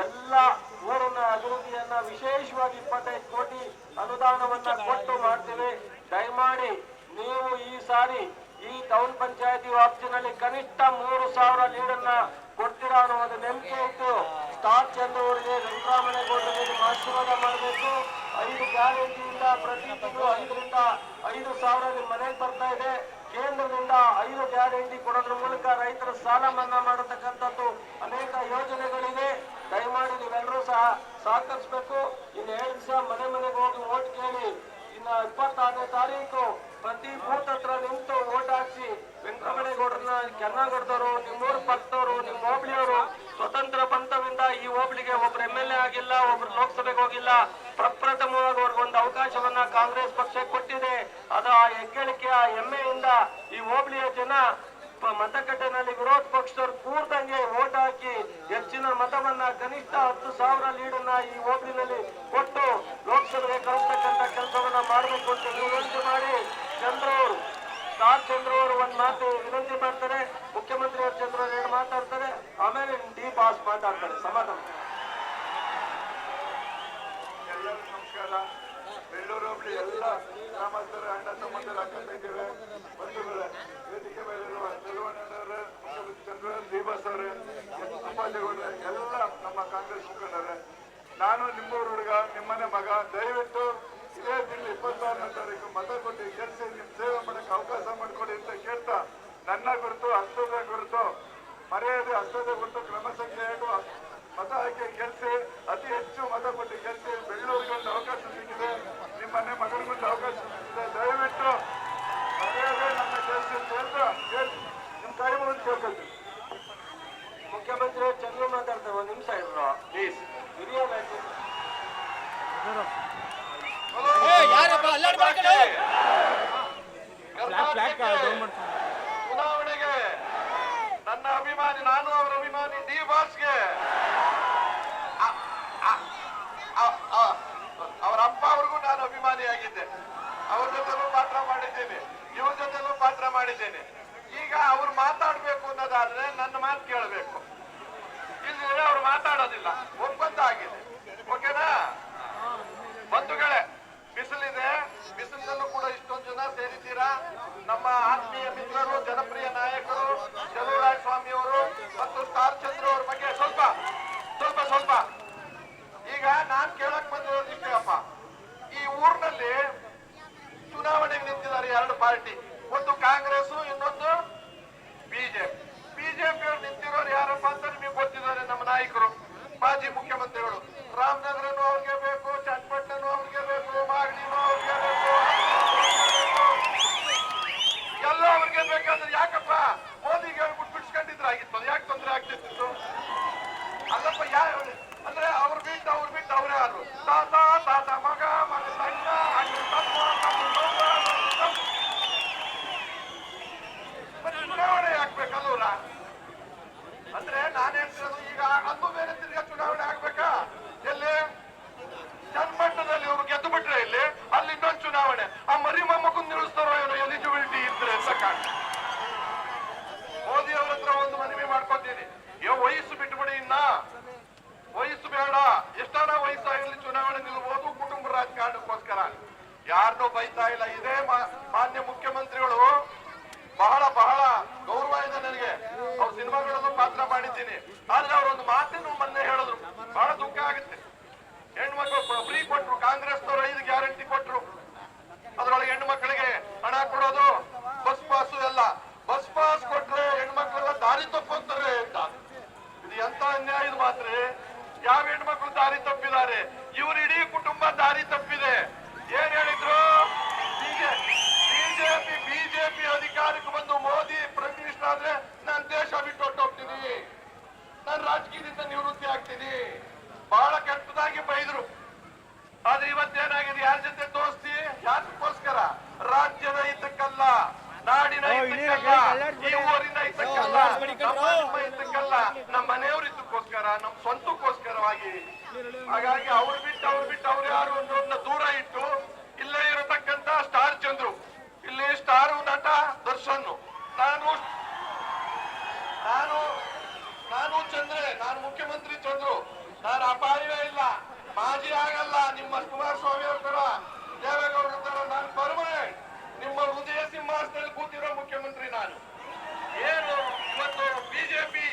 ಎಲ್ಲ ಊರಿನ ಅಭಿವೃದ್ಧಿಯನ್ನ ವಿಶೇಷವಾಗಿ ಇಪ್ಪತ್ತೈದು ಕೋಟಿ ಅನುದಾನವನ್ನ ಕೊಟ್ಟು ಮಾಡ್ತೇವೆ. ದಯಮಾಡಿ ನೀವು ಈ ಸಾರಿ ಈ ಟೌನ್ ಪಂಚಾಯತಿ ವ್ಯಾಪ್ತಿನಲ್ಲಿ ಕನಿಷ್ಠ ಮೂರು ಸಾವಿರ ನೀರನ್ನ ಕೊಡ್ತೀರಾ ಅನ್ನೋ ಒಂದು ನಂಬಿಕೆ ಇಟ್ಟು ಸ್ಟಾರ್ ಚಂದ್ರವರಿಗೆ ನಿಮ್ಮ ಆಶೀರ್ವಾದ ಮಾಡಬೇಕು. ಐದು ಗ್ಯಾರಂಟಿಯಿಂದ ಪ್ರತಿ ತಿಂಗಳು ಐದರಿಂದ ಐದು ಸಾವಿರ ನಿಮ್ಮ ಮನೆಗೆ ಬರ್ತಾ ಇದೆ. ಕೇಂದ್ರದಿಂದ ಐದು ಗ್ಯಾರಂಟಿ ಕೊಡೋದ್ರ ಮೂಲಕ ರೈತರ ಸಾಲ ಮನ್ನಾ ಮಾಡತಕ್ಕಂಥದ್ದು ಅನೇಕ ಯೋಜನೆಗಳಿವೆ. ದಯಮಾಡಿ ನೀವೆಲ್ಲರೂ ಸಹ ಸಹಕರಿಸಬೇಕು. ಇನ್ನು ಏಳು ದಿವಸ ಮನೆ ಮನೆಗೆ ಹೋಗಿ ಓಟ್ ಕೇಳಿ, ಇನ್ನ ಇಪ್ಪತ್ತಾರನೇ ತಾರೀಕು ಪ್ರತಿ ಬೂತ್ ಹತ್ರ ನಿಂತು ಓಟ್ ಹಾಕಿಸಿ, ವೆಂಕಟರಮಣೇಗೌಡರನ್ನ ಕೆನ್ನಾಗಡದವರು, ನಿಮ್ಮೂರು ಪಕ್ಕದವರು ನಿಮ್ಮ ಹೋಬಳಿಯವರು ಸ್ವತಂತ್ರ ಪಂಥವಿಂದ ಈ ಹೋಬಳಿಗೆ ಒಬ್ರು ಎಂ ಆಗಿಲ್ಲ, ಒಬ್ರು ಲೋಕಸಭೆಗೆ ಹೋಗಿಲ್ಲ. ಪ್ರಪ್ರಥಮವಾಗಿ ಅವ್ರಿಗೊಂದು ಅವಕಾಶವನ್ನ ಕಾಂಗ್ರೆಸ್ ಪಕ್ಷ ಕೊಟ್ಟಿದೆ. ಅದು ಆ ಹೆಗ್ಗಳಿಕೆಯ ಹೆಮ್ಮೆಯಿಂದ ಈ ಹೋಬಳಿಯ ಜನ ಮತಗಟ್ಟೆನಲ್ಲಿ ವಿರೋಧ ಪಕ್ಷದವ್ರು ಕೂರ್ದಂಗೆ ಓಟ್ ಹಾಕಿ ಹೆಚ್ಚಿನ ಮತವನ್ನ ಕನಿಷ್ಠ ಹತ್ತು ಸಾವಿರ ಲೀಡನ್ನ ಈ ಓಟಿನಲ್ಲಿ ಕೊಟ್ಟು ಲೋಕಸಭೆಗೆ ಕಳಿಸ್ತಕ್ಕಂಥ ಕೆಲಸವನ್ನ ಮಾಡಬೇಕು ಅಂತ ವಿನಂತಿ ಮಾಡಿ ಚಂದ್ರವರು. ಸ್ಟಾರ್ ಚಂದ್ರ ಅವರು ಒಂದ್ ಮಾತು ವಿನಂತಿ ಮಾಡ್ತಾರೆ. ಮುಖ್ಯಮಂತ್ರಿ ಅವರು ಚಂದ್ರ ಅವರು ಎರಡು ಮಾತಾಡ್ತಾರೆ. ಆಮೇಲೆ ಡಿ ಬಾಸ್ ಮಾತಾಡ್ತಾರೆ. ಸಮಾಧಾನ. ಎಲ್ಲರಿಗೂ ನಮಸ್ಕಾರ. ಬೆಳ್ಳೂರು ಎಲ್ಲ ಗ್ರಾಮಸ್ಥರ ಅಣ್ಣ ತಮ್ಮಂದಿರ ಎಲ್ಲ ನಮ್ಮ ಕಾಂಗ್ರೆಸ್ ಮುಖಂಡರೇ ನಾನು ನಿಮ್ಮೂರು ಹುಡುಗ ನಿಮ್ಮನೆ ಮಗ ದಯವಿಟ್ಟು ಇದೇ ತಿಂಗಳು ಇಪ್ಪತ್ತಾರನೇ ತಾರೀಕು ಮತ ಕೊಟ್ಟು ಗೆಲ್ಸಿ ನಿಮ್ ಸೇವೆ ಮಾಡಕ್ಕೆ ಅವಕಾಶ ಮಾಡಿಕೊಡಿ ಅಂತ ಕೇಳ್ತಾ ನನ್ನ ಕುರಿತು ಹಸ್ತದ ಕುರಿತು ಮರ್ಯಾದೆ ಹಸ್ತದ ಕುರಿತು ಕ್ರಮ ಸಂಖ್ಯೆ ಎರಡು ಮತ ಹಾಕಿ ಗೆಲ್ಸಿ ಅತಿ ಹೆಚ್ಚು ಮತ ಕೊಟ್ಟು ಗೆಲ್ಸಿ ಬೆಳ್ಳೂರಿಗೆ ಒಂದು ಅವಕಾಶ ಸಿಕ್ಕಿದೆ ನಿಮ್ಮ ಮನೆ ಮಗನಿಗೊಂದು ಅವಕಾಶ ಸಿಕ್ಕಿದೆ ದಯವಿಟ್ಟು ಮರ್ಯಾದೆ ನನ್ನ ಗೆಲ್ಸಿ ಅಂತ ಹೇಳ್ತಾ ಕೇಳ್- ನಿಮ್ ಕೈ ಮುಗಿದು ಕೇಳ್ಕೊಳ್ತೀನಿ ಮುಖ್ಯಮಂತ್ರಿ ಅವ್ರು ಚಂದ್ರ ಮಾತಾಡ್ತಾರೆ ಒಂದ್ ನಿಮಿಷ ಇದ್ರು ಪ್ಲೀಸ್ ಹಿರಿಯ ನಾಯಕರು ಚುನಾವಣೆಗೆ ನನ್ನ ಅಭಿಮಾನಿ ನಾನು ಅವರ ಅಭಿಮಾನಿ ಡಿ ಬಾಸ್ಗೆ ಅ- ಅ- ಅ- ಅ- ಅವರ ಅಪ್ಪ ಅವ್ರಿಗೂ ನಾನು ಅಭಿಮಾನಿಯಾಗಿದ್ದೆ ಅವ್ರ ಜೊತೆಲೂ ಪಾತ್ರ ಮಾಡಿದ್ದೇನೆ ಇವ್ರ ಜೊತೆಲೂ ಪಾತ್ರ ಮಾಡಿದ್ದೇನೆ ಈಗ ಅವ್ರು ಮಾತಾಡ್ಬೇಕು ಅನ್ನೋದಾದ್ರೆ ನನ್ನ ಮಾತು ಕೇಳಬೇಕು ಇಲ್ಲಿ ಅವ್ರು ಮಾತಾಡೋದಿಲ್ಲ ಒಪ್ಪಂದ ಆಗಿದೆ ಓಕೆನಾ ಬಂಧುಗಳೇ ಬಿಸಿಲಿದೆ ಬಿಸಿಲಿನಲ್ಲೂ ಕೂಡ ಇಷ್ಟೊಂದು ಜನ ಸೇರಿದ್ದೀರಾ ನಮ್ಮ ಆತ್ಮೀಯ ಮಿತ್ರರು, ಜನಪ್ರಿಯ ನಾಯಕರು ಚಲುವರಾಯ ಸ್ವಾಮಿ ಅವರು ಮತ್ತು ಸ್ಟಾರ್ ಚಂದ್ರ ಅವ್ರ ಬಗ್ಗೆ ಸ್ವಲ್ಪ ಸ್ವಲ್ಪ ಸ್ವಲ್ಪ. ಈಗ ನಾನ್ ಕೇಳಕ್ ಬಂದಿರೋ ನಿಮ್ಗೆಪ್ಪ ಈ ಊರಿನಲ್ಲಿ ಚುನಾವಣೆಗೆ ನಿಂತಿದ್ದಾರೆ ಎರಡು ಪಾರ್ಟಿ. ಒಂದು ಕಾಂಗ್ರೆಸ್ ಇನ್ನೊಂದು ಬಿಜೆಪಿ. ಬಿಜೆಪಿ ಅವ್ರು ನಿಂತಿರೋರು ಯಾರಪ್ಪ ಅಂತ ನಿಮಗೆ ಗೊತ್ತಿದ್ದಾರೆ ನಮ್ಮ ನಾಯಕರು, ಮಾಜಿ ಮುಖ್ಯಮಂತ್ರಿಗಳು. ರಾಮನಗರನು ಅವ್ರಿಗೆ ಬೇಕು ಚನ್ನಪಟ್ಟಣನು ಅವ್ರಿಗೆ ಬೇಕು, ಮಾಗಡಿನೂ ಅವ್ರಿಗೆ ಬೇಕು ಎಲ್ಲ ಅವ್ರಿಗೆ ಬೇಕಾದ್ರೆ ಯಾಕಪ್ಪ ಮೋದಿಗೆ ಹೇಳ್ಬಿಟ್ಟು ಬಿಡ್ಸ್ಕೊಂಡಿದ್ರಾಗಿತ್ತು ಅದು ಯಾಕೆ ತೊಂದರೆ ಆಗ್ತಿತ್ತು ಅಲ್ಲಪ್ಪ ಯಾ ಅಂದ್ರೆ ಅವ್ರು ಬಿಟ್ಟು ಅವ್ರು ಬಿಟ್ಟು ಅವ್ರೇ ಯಾರು ತಾತ ತಾತ, ಮಗ ಮಗ ಚುನಾವಣೆ ಆಗ್ಬೇಕಲ್ಲ ಅಂದ್ರೆ ನಾನು ಹೇಳ್ತಿರೋದು ಈಗ ಅದು ಬೇರೆ ತಿರ್ಗಾ ಚುನಾವಣೆ ಆಗ್ಬೇಕಾ? ಎಲ್ಲಿ? ಜನ್ಮಟ್ಟದಲ್ಲಿ ಒಬ್ಬ ಗೆದ್ದು ಬಿಟ್ರೆ ಇಲ್ಲಿ ಅಲ್ಲಿ ಇನ್ನೊಂದು ಚುನಾವಣೆ. ಆ ಮರಿ ಮೊಮ್ಮಕ್ಕೂ ನಿಲ್ಲಿಸ್ತಾರೋ ಏನೋ ಎಲಿಜಿಬಿಲಿಟಿ ಇದ್ರೆ ಅಂತ ಕಾಣ ಮೋದಿ ಅವ್ರ ಹತ್ರ ಒಂದು ಮನವಿ ಮಾಡ್ಕೊತೀನಿ. ಯೋ ವಯಸ್ಸು ಬಿಟ್ಬಿಡಿ ಇನ್ನ. ವಯಸ್ಸು ಬೇಡ. ಎಷ್ಟಾರ ವಯಸ್ಸಾಗಲಿ ಚುನಾವಣೆ ನಿಲ್ಬಹುದು ಕುಟುಂಬ ರಾಜಕಾರಣಕ್ಕೋಸ್ಕರ. ಯಾರನ್ನೂ ಬೈತಾ ಇಲ್ಲ. ಇದೇ ಮಾನ್ಯ ಮುಖ್ಯಮಂತ್ರಿಗಳು. ಬಹಳ ಬಹಳ ಗೌರವ ಇದೆ ನನಗೆ. ಅವ್ರ ಸಿನಿಮಾಗಳಲ್ಲೂ ಪಾತ್ರ ಮಾಡಿದ್ದೀನಿ. ಆದ್ರೆ ಅವರೊಂದು ಮಾತನ್ನು ಮೊನ್ನೆ ಹೇಳಿದ್ರು. ಬಹಳ ದುಃಖ ಆಗುತ್ತೆ. ಹೆಣ್ಮಕ್ಳು ಫ್ರೀ ಕೊಟ್ರು. ಕಾಂಗ್ರೆಸ್ನವರು ಐದು ಗ್ಯಾರಂಟಿ ಕೊಟ್ರು. ಅದರೊಳಗೆ ಹೆಣ್ಣು ಮಕ್ಕಳಿಗೆ ಹಣ ಕೊಡೋದು ಬಸ್ ಪಾಸ್ ಎಲ್ಲ. ಬಸ್ ಪಾಸ್ ಕೊಟ್ರೆ ಹೆಣ್ಮಕ್ಳೆಲ್ಲ ದಾರಿ ತಪ್ಪೋಗ್ತಾರೆ ಅಂತ. ಇದು ಎಂತ ಅನ್ಯಾಯ ಇದು ಮಾತ್ರ? ಯಾವ ಹೆಣ್ಮಕ್ಳು ದಾರಿ ತಪ್ಪಿದ್ದಾರೆ. ಇವ್ರ ಇಡೀ ಕುಟುಂಬ ದಾರಿ ತಪ್ಪಿದೆ. ಏನ್ ಹೇಳಿದ್ರು? ಬಿಜೆಪಿ ಬಿಜೆಪಿ ಅಧಿಕಾರಕ್ಕೆ ಬಂದು ಮೋದಿ ಪ್ರೈಮ್ ಮಿನಿಸ್ಟರ್ ಆದ್ರೆ ನಾನು ದೇಶ ಬಿಟ್ಟು ಹೊರಟೋಗ್ತೀನಿ. ನಾನು ರಾಜಕೀಯದಿಂದ ನಿವೃತ್ತಿ ಆಗ್ತೀನಿ. ಬಹಳ ಕೆಟ್ಟದಾಗಿ ಬೈದ್ರು. ಆದ್ರೆ ಇವತ್ತೇನಾಗಿದೆ? ಯಾರ ಜೊತೆ ದೋಸ್ತಿ? ಯಾರಕ್ಕೋಸ್ಕರ ರಾಜ್ಯದ ಹಿತಕ್ಕಲ್ಲ. ನಾಡಿನ ಇದಕ್ಕಲ್ಲ ಈ ಊರಿನ ಇದಕ್ಕಲ್ಲ ನಮ್ಮ ನಿಮ್ಮ ಹಿತಕ್ಕಲ್ಲ ನಮ್ ನಮ್ಮ ನಮ್ಮ ಸ್ವಂತಕ್ಕೋಸ್ಕರವಾಗಿ. ಹಾಗಾಗಿ ಅವ್ರು ಬಿಟ್ಟು ಅವ್ರು ಬಿಟ್ಟು ಅವ್ರು ಯಾರು ಅನ್ನೋದನ್ನ ದೂರ ಇಟ್ಟು ಇಲ್ಲೇ ಇರತಕ್ಕಂತ ಸ್ಟಾರ್ ಚಂದ್ರು. ಇಲ್ಲಿ ಸ್ಟಾರ್ ನಟ ದರ್ಶನ್ ನಾನು ನಾನು ನಾನು ಚಂದ್ರೆ ನಾನು ಮುಖ್ಯಮಂತ್ರಿ ಚಂದ್ರು. ನಾನು ಅಪಾಯವೇ ಇಲ್ಲ. ಮಾಜಿ ಆಗಲ್ಲ. ನಿಮ್ಮ ಕುಮಾರಸ್ವಾಮಿ ಅವ್ರ ತರ ದೇವೇಗೌಡರ ತರ ನಾನು ಪರ್ಮನೆಂಟ್. ನಿಮ್ಮ ಹೃದಯ ಸಿಂಹಾಸನದಲ್ಲಿ ಕೂತಿರೋ ಮುಖ್ಯಮಂತ್ರಿ ನಾನು. ಏನು ಇವತ್ತು ಬಿಜೆಪಿ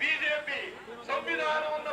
ಬಿಜೆಪಿ ಸಂವಿಧಾನವನ್ನ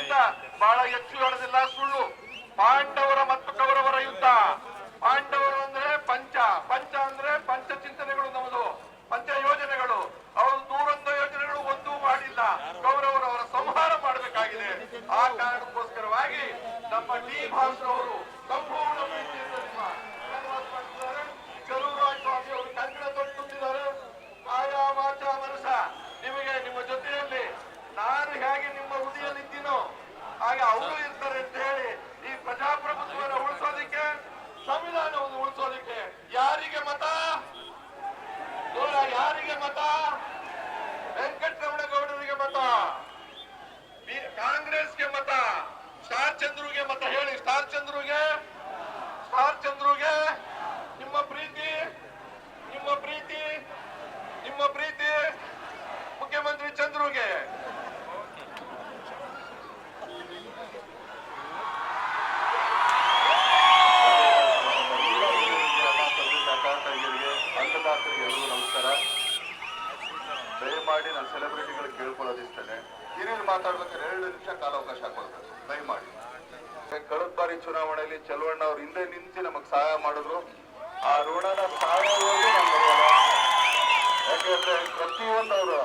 ದೃಷ್ಟಿಯಿಂದ ಬಹಳ ಹೆಚ್ಚು ಹೇಳೋದಿಲ್ಲ, ಸುಳ್ಳು. ಪಾಂಡವರ ಮತ್ತು ಕೌರವರ ಯುದ್ಧ. ಪಾಂಡವರು ಅಂದ್ರೆ ಪಂಚ. ಪಂಚ ಅಂದ್ರೆ ಪಂಚ ಚಿಂತನೆಗಳು ನಮ್ದು ಪಂಚ ಯೋಜನೆಗಳು. ಅವರು ನೂರೊಂದು ಯೋಜನೆಗಳು ಒಂದೂ ಮಾಡಿಲ್ಲ. ಕೌರವರವರ ಸಂಹಾರ ಮಾಡಬೇಕಾಗಿದೆ. ಆ ಕಾರಣಕ್ಕೋಸ್ಕರವಾಗಿ ನಮ್ಮ ಡಿ ಭಾಸ್ರವರು ಅವರು ಸಂಪೂರ್ಣ ತೊಟ್ಟಿದ್ದಾರೆ ಆಯಾ ವಾಚ ಮನಸ ನಿಮಗೆ ನಿಮ್ಮ ಜೊತೆಯಲ್ಲಿ ನಾನು ಹೇಗೆ ನಿಮ್ಮ ಹೃದಯದಲ್ಲಿದ್ದೀನೋ ಹಾಗೆ ಅವರು ಇರ್ತಾರೆ ಅಂತ ಹೇಳಿ ಈ ಪ್ರಜಾಪ್ರಭುತ್ವವನ್ನು ಉಳಿಸೋದಿಕ್ಕೆ, ಸಂವಿಧಾನವನ್ನು ಉಳಿಸೋದಿಕ್ಕೆ ಯಾರಿಗೆ ಮತ? ಯಾರಿಗೆ ಮತ? ವೆಂಕಟರಮಣಗೌಡರಿಗೆ ಮತ. ಬಿ- ಕಾಂಗ್ರೆಸ್ಗೆ ಮತ. ಸ್ಟಾರ್ ಚಂದ್ರುಗೆ ಮತ ಹೇಳಿ, ಸ್ಟಾರ್ ಚಂದ್ರುಗೆ? ಸ್ಟಾರ್ ಚಂದ್ರುಗೆ? ನಿಮ್ಮ ಪ್ರೀತಿ? ನಿಮ್ಮ ಪ್ರೀತಿ? ನಿಮ್ಮ ಪ್ರೀತಿ? ಮುಖ್ಯಮಂತ್ರಿ ಚಂದ್ರುಗೆ ಅನ್ನದಾತರಿಗೆ ಎಲ್ಲರಿಗೂ ನಮಸ್ಕಾರ ದಯಮಾಡಿ ನಾನು ಸೆಲೆಬ್ರಿಟಿಗಳು ಕೇಳ್ಕೊಳ್ಳೋದಿಷ್ಟೇ ಹಿರಿಯರು ಮಾತಾಡ್ಬೇಕಾದ್ರೆ ಎರಡು ನಿಮಿಷ ಕಾಲಾವಕಾಶ ಕೊಡ್ತಾರೆ ದಯಮಾಡಿ ಕಳೆದ ಬಾರಿ ಚಲುವಣ್ಣ ಅವ್ರು ಹಿಂದೆ ನಿಂತು ನಮಗೆ ಸಹಾಯ ಮಾಡಿದ್ರು. ಆ ಋಣನ ಸಹಾಯ ಯಾಕೆಂದ್ರೆ ಪ್ರತಿಯೊಂದು ಅವರು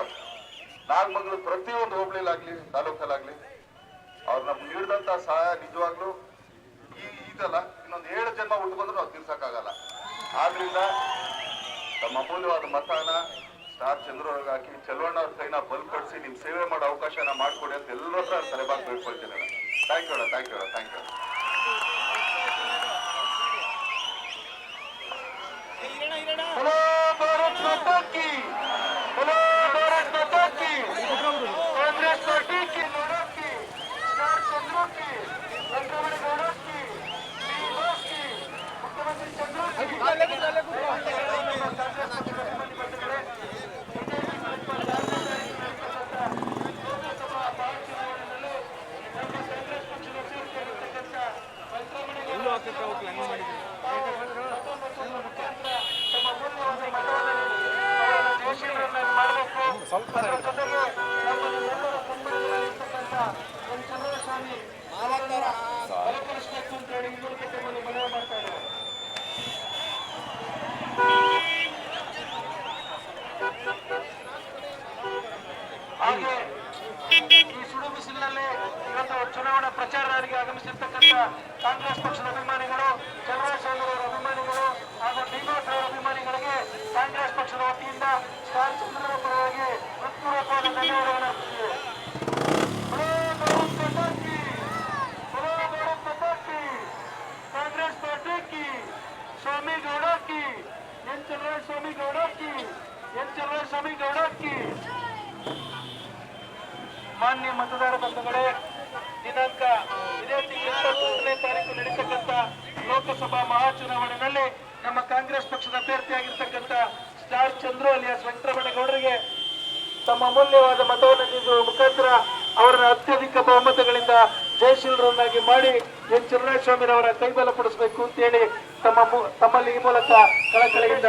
ನಾಗಮಂಗಲ ಪ್ರತಿಯೊಂದು ಹೋಬಳಿಲಾಗ್ಲಿ, ತಾಲೂಕಲ್ಲಾಗ್ಲಿ, ಅವ್ರು ನಮ್ಗೆ ನೀಡಿದಂತ ಸಹಾಯ ನಿಜವಾಗ್ಲೂ ಈ ಇದಲ್ಲ. ಇನ್ನೊಂದು ಏಳು ಜನ ಉಟ್ಕೊಂಡ್ರು ನಾವು ತೀರ್ಸಕ್ಕಾಗಲ್ಲ ಆದ್ರಿಂದ ತಮ್ಮ ಅಮೂಲ್ಯವಾದ ಮತನ ಸ್ಟಾರ್ ಚಂದ್ರವ್ರಿಗೆ ಹಾಕಿ ಚಲುವಣ್ಣ ಅವ್ರ ಕೈನ ಬಲ್ ಕಟ್ಸಿ ನಿಮ್ ಸೇವೆ ಮಾಡೋ ಅವಕಾಶನ ಮಾಡಿಕೊಡಿ ಅಂತ ಎಲ್ಲರ ತಲೆಬಾಗಿ ಬೇಡ್ಕೊಳ್ತೀನಿ thank you thank you thank you Congress ಪಕ್ಷದ ಅಭಿಮಾನಿಗಳು ಚಂದ್ರಶೇಖರ್ ಅವರ ಅಭಿಮಾನಿಗಳು ಹಾಗೂ ಬಿಜೆಪಿ ಅವರ ಅಭಿಮಾನಿಗಳಿಗೆ ಕಾಂಗ್ರೆಸ್ ಸ್ಟಾರ್ ಚಂದ್ರರ ಪರವಾಗಿ ಹೃತ್ಪೂರ್ವಕವಾದ ಧನ್ಯವಾದಗಳನ್ನು ಅರ್ಪಿಸಿದೆ ಕಾಂಗ್ರೆಸ್ ಸ್ವಾಮಿ ಕಿ ಸ್ವಾಮಿ ಕಿ. ಮಾನ್ಯ ಮತದಾರ ಬಂಧುಗಳೇ ಲೋಕಸಭಾ ಮಹಾಚುನಾವಣೆಯಲ್ಲಿ ನಮ್ಮ ಕಾಂಗ್ರೆಸ್ ಪಕ್ಷದ ಅಭ್ಯರ್ಥಿಯಾಗಿರ್ತಕ್ಕಂಥ ಸ್ಟಾರ್ ಚಂದ್ರು ಅಲಿಯಾಸ್ ವೆಂಕಟರಮಣಗೌಡರಿಗೆ ತಮ್ಮ ಅಮೂಲ್ಯವಾದ ಮತವನ್ನು ನೀಡುವ ಮುಖಾಂತರ ಅವರನ್ನ ಅತ್ಯಧಿಕ ಬಹುಮತಗಳಿಂದ ಜಯಶೀಲರನ್ನಾಗಿ ಮಾಡಿ ಎನ್ ಚಿನ್ನಸ್ವಾಮಿರವರ ಕೈಬಲ ಪಡಿಸಬೇಕು ಅಂತ ಹೇಳಿ ತಮ್ಮ ತಮ್ಮಲ್ಲಿ ಈ ಮೂಲಕ ಕಳಕಳಿಯಿಂದ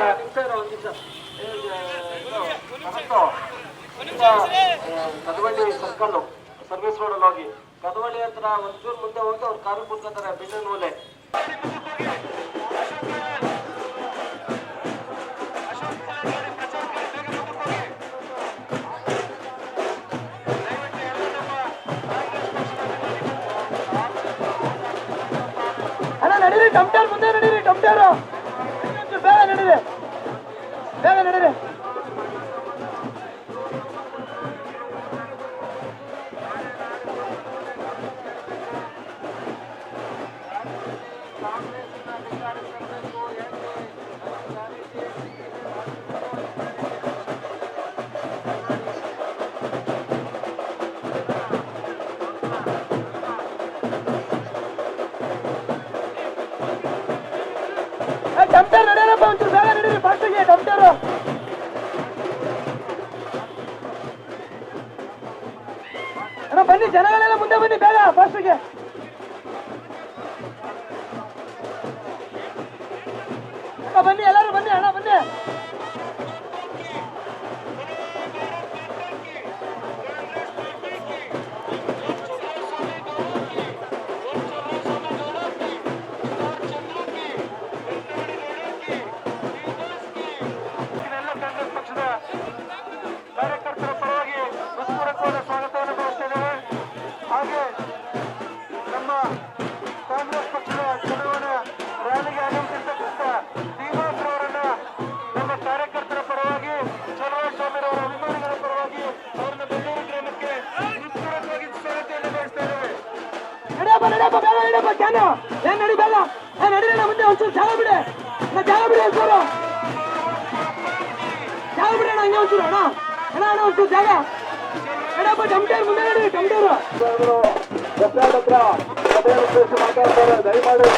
ಕದವಳ್ಳಿ ಸರ್ಕಲ್ ಸರ್ವಿಸ್ ರೋಡ್ ಅಲ್ಲಿ ಹೋಗಿ. ಕದವಳ್ಳಿ ಹತ್ರ ಒಂಚೂರು ಮುಂದೆ ಹೋಗಿ ಅವ್ರ ಕಾರು ಕುತ್ಕೋತಾರೆ, ಬಿಲ್ಡಿಂಗ್ ಮೂಲೆ. சேரும் வேலை நடுது வேலை நடுது ಬನ್ನಿ ಜನಗಳೆಲ್ಲ ಮುಂದೆ ಬನ್ನಿ ಬೇಗ ಫಾಸ್ಟಿಗೆ ಅಣ್ಣ ಬನ್ನಿ ಎಲ್ಲರೂ ಬನ್ನಿ ಅಣ್ಣ ಬನ್ನಿ ಹಂಗೆ ಒಂಚೂರು ಅಣ್ಣ ಅಣ್ಣ ಅಣ್ಣ ಜಾಗ ಅಣ್ಣಪ್ಪ ಟಮ್ಟೇರ್ ಮುಂದೆ ನೋಡಿ ಟಮ್ಟೇರು ಹತ್ರ ಮಾತಾಡ್ತಾರೆ ದಯಮಾಡಿ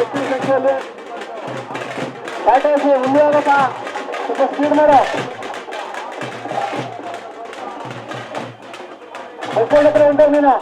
ಹೆಚ್ಚಿನ ಸಂಖ್ಯೆಯಲ್ಲಿ ಟಾಟಾ ಮುಂದೆ ಹೋಗಪ್ಪ ಸ್ವಲ್ಪ ಸ್ಪೀಡ್ ಉಂಟು ನೀನು